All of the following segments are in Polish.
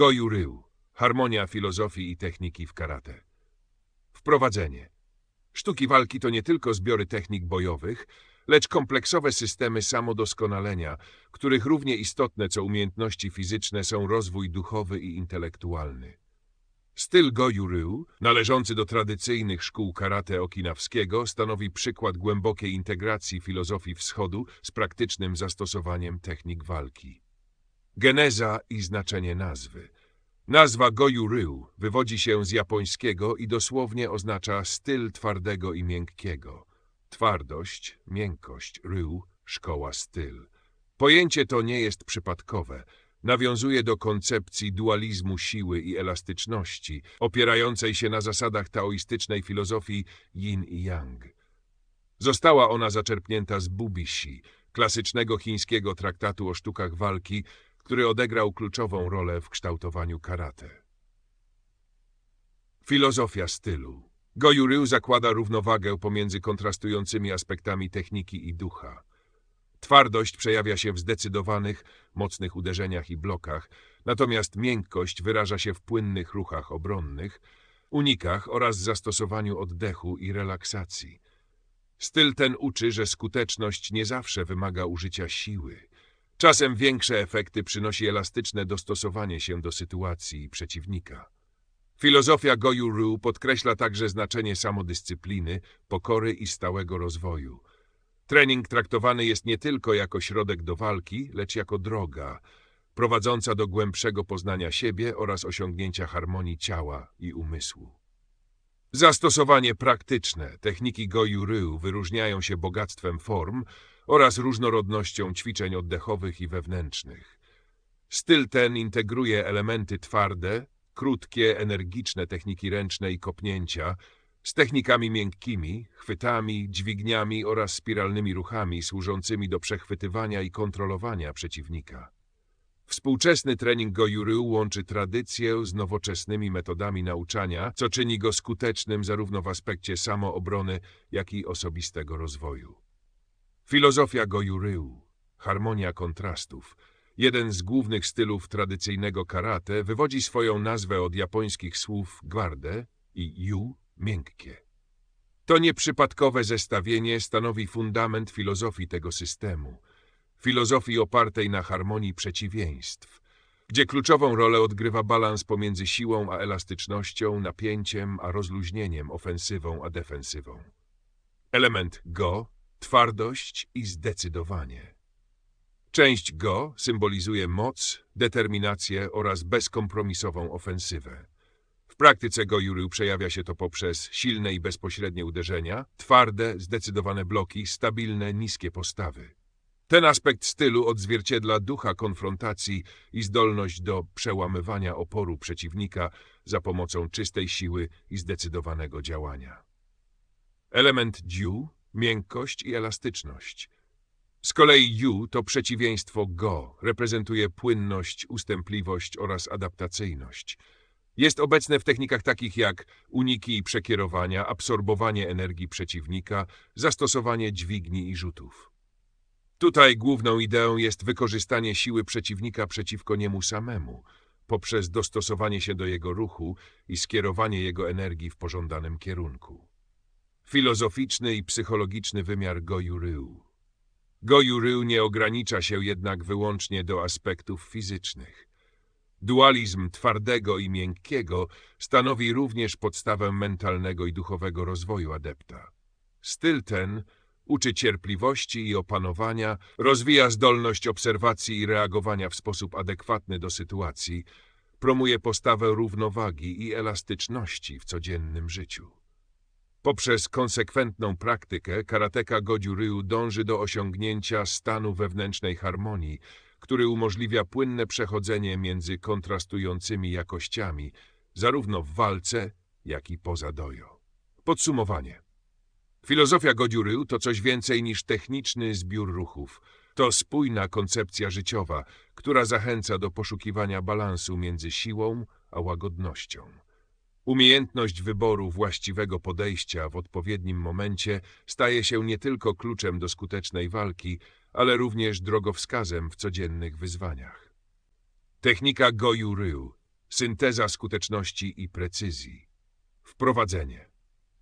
Goju Ryu. Harmonia filozofii i techniki w karate. Wprowadzenie. Sztuki walki to nie tylko zbiory technik bojowych, lecz kompleksowe systemy samodoskonalenia, których równie istotne co umiejętności fizyczne są rozwój duchowy i intelektualny. Styl Goju Ryu, należący do tradycyjnych szkół karate okinawskiego, stanowi przykład głębokiej integracji filozofii wschodu z praktycznym zastosowaniem technik walki. Geneza i znaczenie nazwy. Nazwa Goju Ryu wywodzi się z japońskiego i dosłownie oznacza styl twardego i miękkiego. Twardość, miękkość, Ryu, szkoła, styl. Pojęcie to nie jest przypadkowe. Nawiązuje do koncepcji dualizmu siły i elastyczności, opierającej się na zasadach taoistycznej filozofii yin i yang. Została ona zaczerpnięta z Bubishi, klasycznego chińskiego traktatu o sztukach walki, który odegrał kluczową rolę w kształtowaniu karate. Filozofia stylu. Goju Ryu zakłada równowagę pomiędzy kontrastującymi aspektami techniki i ducha. Twardość przejawia się w zdecydowanych, mocnych uderzeniach i blokach, natomiast miękkość wyraża się w płynnych ruchach obronnych, unikach oraz zastosowaniu oddechu i relaksacji. Styl ten uczy, że skuteczność nie zawsze wymaga użycia siły. Czasem większe efekty przynosi elastyczne dostosowanie się do sytuacji przeciwnika. Filozofia Goju Ryu podkreśla także znaczenie samodyscypliny, pokory i stałego rozwoju. Trening traktowany jest nie tylko jako środek do walki, lecz jako droga, prowadząca do głębszego poznania siebie oraz osiągnięcia harmonii ciała i umysłu. Zastosowanie praktyczne techniki Goju Ryu wyróżniają się bogactwem form oraz różnorodnością ćwiczeń oddechowych i wewnętrznych. Styl ten integruje elementy twarde, krótkie, energiczne techniki ręczne i kopnięcia z technikami miękkimi, chwytami, dźwigniami oraz spiralnymi ruchami służącymi do przechwytywania i kontrolowania przeciwnika. Współczesny trening Goju-Ryu łączy tradycję z nowoczesnymi metodami nauczania, co czyni go skutecznym zarówno w aspekcie samoobrony, jak i osobistego rozwoju. Filozofia Goju-Ryu, harmonia kontrastów, jeden z głównych stylów tradycyjnego karate, wywodzi swoją nazwę od japońskich słów gwarde i yu, miękkie. To nieprzypadkowe zestawienie stanowi fundament filozofii tego systemu, filozofii opartej na harmonii przeciwieństw, gdzie kluczową rolę odgrywa balans pomiędzy siłą a elastycznością, napięciem a rozluźnieniem, ofensywą a defensywą. Element go, twardość i zdecydowanie. Część go symbolizuje moc, determinację oraz bezkompromisową ofensywę. W praktyce Goju-Ryu przejawia się to poprzez silne i bezpośrednie uderzenia, twarde, zdecydowane bloki, stabilne, niskie postawy. Ten aspekt stylu odzwierciedla ducha konfrontacji i zdolność do przełamywania oporu przeciwnika za pomocą czystej siły i zdecydowanego działania. Element dziu, miękkość i elastyczność. Z kolei yu to przeciwieństwo go, reprezentuje płynność, ustępliwość oraz adaptacyjność. Jest obecne w technikach takich jak uniki i przekierowania, absorbowanie energii przeciwnika, zastosowanie dźwigni i rzutów. Tutaj główną ideą jest wykorzystanie siły przeciwnika przeciwko niemu samemu, poprzez dostosowanie się do jego ruchu i skierowanie jego energii w pożądanym kierunku. Filozoficzny i psychologiczny wymiar Goju Ryu. Goju Ryu nie ogranicza się jednak wyłącznie do aspektów fizycznych. Dualizm twardego i miękkiego stanowi również podstawę mentalnego i duchowego rozwoju adepta. Styl ten uczy cierpliwości i opanowania, rozwija zdolność obserwacji i reagowania w sposób adekwatny do sytuacji, promuje postawę równowagi i elastyczności w codziennym życiu. Poprzez konsekwentną praktykę karateka Goju Ryu dąży do osiągnięcia stanu wewnętrznej harmonii, który umożliwia płynne przechodzenie między kontrastującymi jakościami, zarówno w walce, jak i poza dojo. Podsumowanie. Filozofia Goju Ryu to coś więcej niż techniczny zbiór ruchów. To spójna koncepcja życiowa, która zachęca do poszukiwania balansu między siłą a łagodnością. Umiejętność wyboru właściwego podejścia w odpowiednim momencie staje się nie tylko kluczem do skutecznej walki, ale również drogowskazem w codziennych wyzwaniach. Technika Goju Ryu synteza skuteczności i precyzji. Wprowadzenie.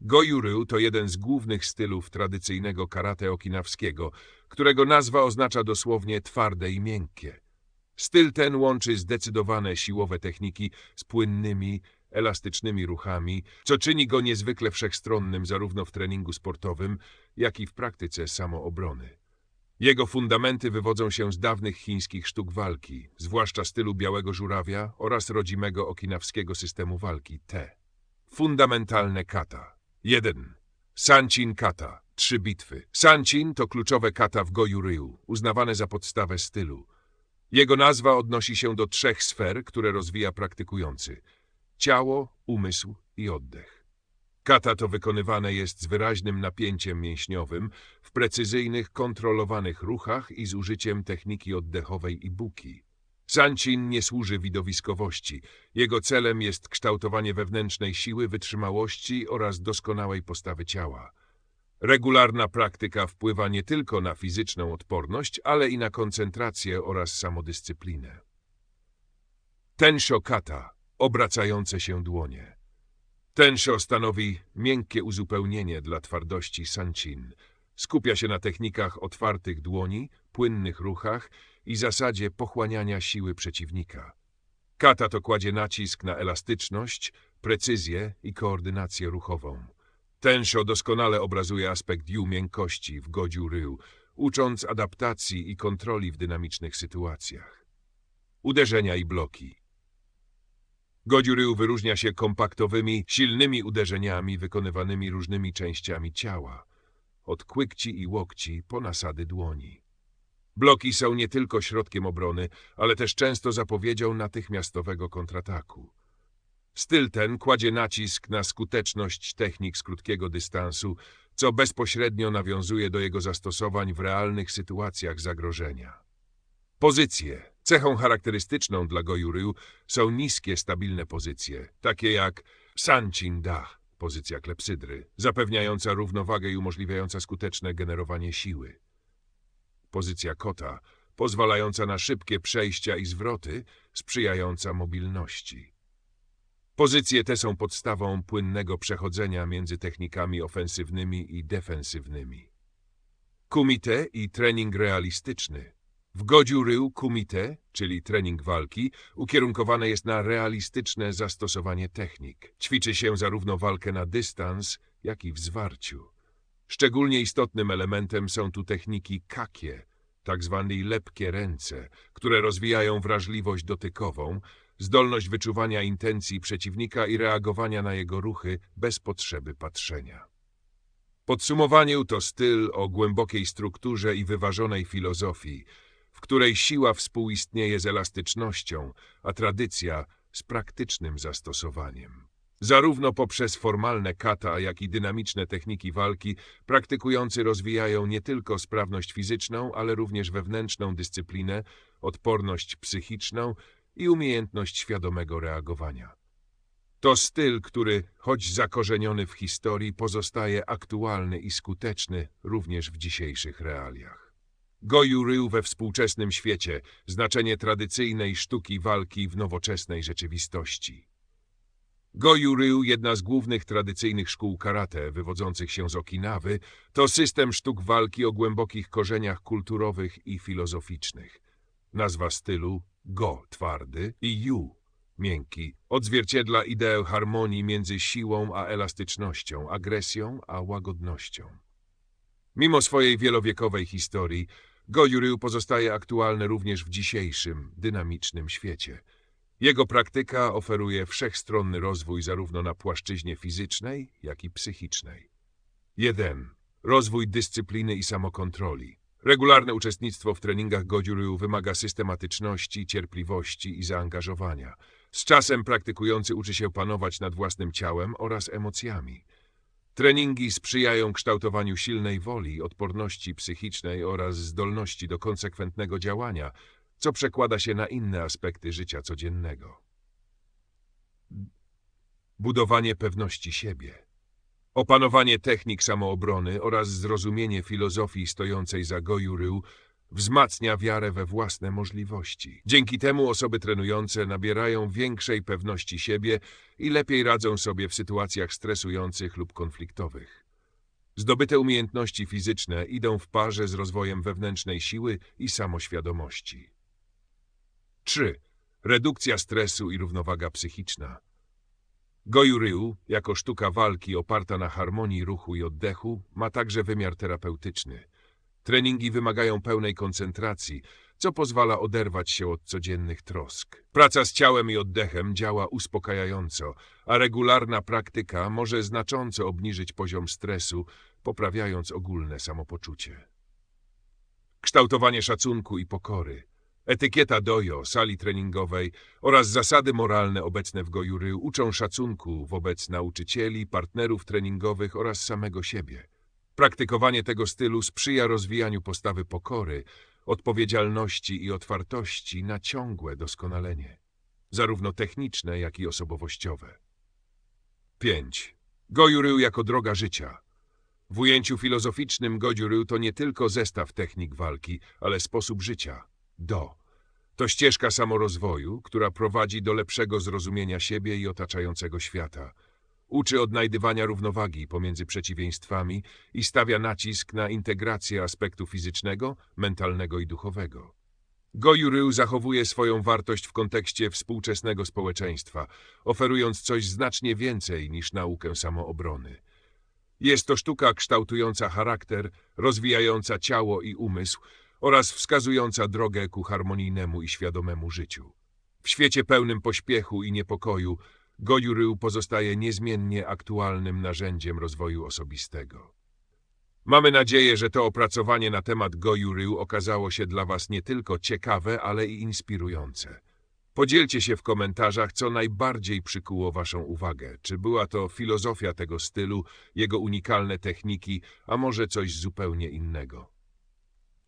Goju-ryu to jeden z głównych stylów tradycyjnego karate okinawskiego, którego nazwa oznacza dosłownie twarde i miękkie. Styl ten łączy zdecydowane siłowe techniki z płynnymi, elastycznymi ruchami, co czyni go niezwykle wszechstronnym zarówno w treningu sportowym, jak i w praktyce samoobrony. Jego fundamenty wywodzą się z dawnych chińskich sztuk walki, zwłaszcza stylu białego żurawia oraz rodzimego okinawskiego systemu walki T. Fundamentalne kata. 1. Sanchin kata. Trzy bitwy. Sanchin to kluczowe kata w Goju Ryu, uznawane za podstawę stylu. Jego nazwa odnosi się do trzech sfer, które rozwija praktykujący. Ciało, umysł i oddech. Kata to wykonywane jest z wyraźnym napięciem mięśniowym, w precyzyjnych, kontrolowanych ruchach i z użyciem techniki oddechowej i buki. Sanchin nie służy widowiskowości. Jego celem jest kształtowanie wewnętrznej siły, wytrzymałości oraz doskonałej postawy ciała. Regularna praktyka wpływa nie tylko na fizyczną odporność, ale i na koncentrację oraz samodyscyplinę. Tensho kata, obracające się dłonie. Tensho stanowi miękkie uzupełnienie dla twardości sanchin. Skupia się na technikach otwartych dłoni, płynnych ruchach i zasadzie pochłaniania siły przeciwnika. Kata to kładzie nacisk na elastyczność, precyzję i koordynację ruchową. Tensho doskonale obrazuje aspekt yu miękkości w godziu ryu, ucząc adaptacji i kontroli w dynamicznych sytuacjach. Uderzenia i bloki. Godziu ryu wyróżnia się kompaktowymi, silnymi uderzeniami wykonywanymi różnymi częściami ciała, od kłykci i łokci po nasady dłoni. Bloki są nie tylko środkiem obrony, ale też często zapowiedzią natychmiastowego kontrataku. Styl ten kładzie nacisk na skuteczność technik z krótkiego dystansu, co bezpośrednio nawiązuje do jego zastosowań w realnych sytuacjach zagrożenia. Pozycje. Cechą charakterystyczną dla Goju-Ryu są niskie, stabilne pozycje, takie jak Sanchin Da, pozycja klepsydry, zapewniająca równowagę i umożliwiająca skuteczne generowanie siły. Pozycja kota, pozwalająca na szybkie przejścia i zwroty, sprzyjająca mobilności. Pozycje te są podstawą płynnego przechodzenia między technikami ofensywnymi i defensywnymi. Kumite i trening realistyczny. W godziu rył kumite, czyli trening walki, ukierunkowane jest na realistyczne zastosowanie technik. Ćwiczy się zarówno walkę na dystans, jak i w zwarciu. Szczególnie istotnym elementem są tu techniki kakie, tak zwane lepkie ręce, które rozwijają wrażliwość dotykową, zdolność wyczuwania intencji przeciwnika i reagowania na jego ruchy bez potrzeby patrzenia. Podsumowaniu to styl o głębokiej strukturze i wyważonej filozofii, w której siła współistnieje z elastycznością, a tradycja z praktycznym zastosowaniem. Zarówno poprzez formalne kata, jak i dynamiczne techniki walki, praktykujący rozwijają nie tylko sprawność fizyczną, ale również wewnętrzną dyscyplinę, odporność psychiczną i umiejętność świadomego reagowania. To styl, który, choć zakorzeniony w historii, pozostaje aktualny i skuteczny również w dzisiejszych realiach. Goju Ryu we współczesnym świecie, znaczenie tradycyjnej sztuki walki w nowoczesnej rzeczywistości. Goju Ryu, jedna z głównych tradycyjnych szkół karate wywodzących się z Okinawy, to system sztuk walki o głębokich korzeniach kulturowych i filozoficznych. Nazwa stylu Go twardy i Yu miękki odzwierciedla ideę harmonii między siłą a elastycznością, agresją a łagodnością. Mimo swojej wielowiekowej historii, Goju Ryu pozostaje aktualny również w dzisiejszym, dynamicznym świecie – jego praktyka oferuje wszechstronny rozwój zarówno na płaszczyźnie fizycznej, jak i psychicznej. 1. Rozwój dyscypliny i samokontroli. Regularne uczestnictwo w treningach Goju-Ryu wymaga systematyczności, cierpliwości i zaangażowania. Z czasem praktykujący uczy się panować nad własnym ciałem oraz emocjami. Treningi sprzyjają kształtowaniu silnej woli, odporności psychicznej oraz zdolności do konsekwentnego działania, co przekłada się na inne aspekty życia codziennego. Budowanie pewności siebie. Opanowanie technik samoobrony oraz zrozumienie filozofii stojącej za Goju Ryu wzmacnia wiarę we własne możliwości. Dzięki temu osoby trenujące nabierają większej pewności siebie i lepiej radzą sobie w sytuacjach stresujących lub konfliktowych. Zdobyte umiejętności fizyczne idą w parze z rozwojem wewnętrznej siły i samoświadomości. 3. Redukcja stresu i równowaga psychiczna. Goju Ryu, jako sztuka walki oparta na harmonii ruchu i oddechu, ma także wymiar terapeutyczny. Treningi wymagają pełnej koncentracji, co pozwala oderwać się od codziennych trosk. Praca z ciałem i oddechem działa uspokajająco, a regularna praktyka może znacząco obniżyć poziom stresu, poprawiając ogólne samopoczucie. Kształtowanie szacunku i pokory. Etykieta dojo, sali treningowej oraz zasady moralne obecne w Gojury uczą szacunku wobec nauczycieli, partnerów treningowych oraz samego siebie. Praktykowanie tego stylu sprzyja rozwijaniu postawy pokory, odpowiedzialności i otwartości na ciągłe doskonalenie, zarówno techniczne, jak i osobowościowe. 5. Goju-ryu jako droga życia. W ujęciu filozoficznym Goju-ryu to nie tylko zestaw technik walki, ale sposób życia. Do. To ścieżka samorozwoju, która prowadzi do lepszego zrozumienia siebie i otaczającego świata. Uczy odnajdywania równowagi pomiędzy przeciwieństwami i stawia nacisk na integrację aspektu fizycznego, mentalnego i duchowego. Goju-ryu zachowuje swoją wartość w kontekście współczesnego społeczeństwa, oferując coś znacznie więcej niż naukę samoobrony. Jest to sztuka kształtująca charakter, rozwijająca ciało i umysł oraz wskazująca drogę ku harmonijnemu i świadomemu życiu. W świecie pełnym pośpiechu i niepokoju Goju-ryu pozostaje niezmiennie aktualnym narzędziem rozwoju osobistego. Mamy nadzieję, że to opracowanie na temat Goju-ryu okazało się dla Was nie tylko ciekawe, ale i inspirujące. Podzielcie się w komentarzach, co najbardziej przykuło Waszą uwagę. Czy była to filozofia tego stylu, jego unikalne techniki, a może coś zupełnie innego.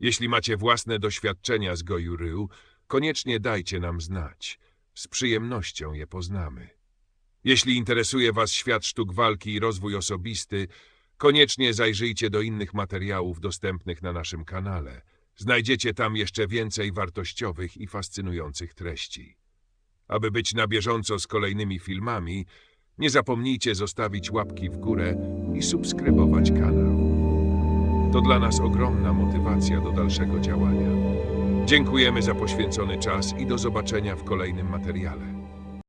Jeśli macie własne doświadczenia z Goju-ryu, koniecznie dajcie nam znać. Z przyjemnością je poznamy. Jeśli interesuje Was świat sztuk walki i rozwój osobisty, koniecznie zajrzyjcie do innych materiałów dostępnych na naszym kanale. Znajdziecie tam jeszcze więcej wartościowych i fascynujących treści. Aby być na bieżąco z kolejnymi filmami, nie zapomnijcie zostawić łapki w górę i subskrybować kanał. To dla nas ogromna motywacja do dalszego działania. Dziękujemy za poświęcony czas i do zobaczenia w kolejnym materiale.